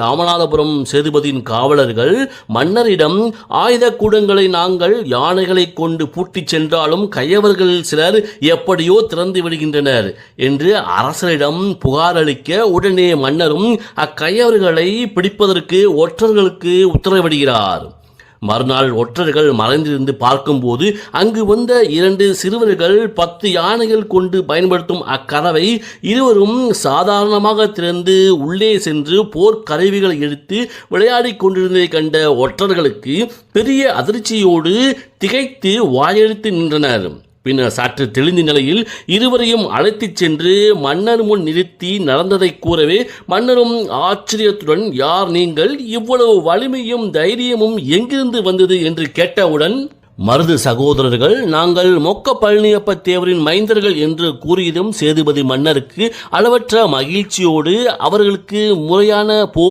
ராமநாதபுரம் சேதுபதியின் காவலர்கள் மன்னரிடம் ஆயுத கூடங்களை நாங்கள் யானைகளை கொண்டு பூட்டிச் சென்றாலும் கையவர்கள் சிலர் எப்படியோ திறந்து விடுகின்றனர் என்று அரசரிடம் புகார் அளிக்க உடனே மன்னரும் அக்கையவர்களை பிடிப்பதற்கு ஒற்றர்களுக்கு உத்தரவிடுகிறார். மறுநாள் ஒற்றர்கள் மறைந்திருந்து பார்க்கும்போது அங்கு வந்த இரண்டு சிறுவர்கள் பத்து யானைகள் கொண்டு பயன்படுத்தும் அக்கதவை இருவரும் சாதாரணமாக திறந்து உள்ளே சென்று போர் எடுத்து விளையாடிக் கொண்டிருந்ததை கண்ட ஒற்றர்களுக்கு பெரிய அதிர்ச்சியோடு திகைத்து வாயெழுத்து நின்றனர். பின்னர் சற்று தெளிந்த நிலையில் இருவரையும் அழைத்துச் சென்று மன்னர் முன் நிறுத்தி நடந்ததை கூறவே மன்னரும் ஆச்சரியத்துடன் யார் நீங்கள்? இவ்வளவு வலிமையும் தைரியமும் எங்கிருந்து வந்தது? என்று கேட்டவுடன் மருது சகோதரர்கள் நாங்கள் மொக்க பழனியப்ப தேவரின் மைந்தர்கள் என்று கூறியதும் சேதுபதி மன்னருக்கு அளவற்ற மகிழ்ச்சியோடு அவர்களுக்கு முறையான போ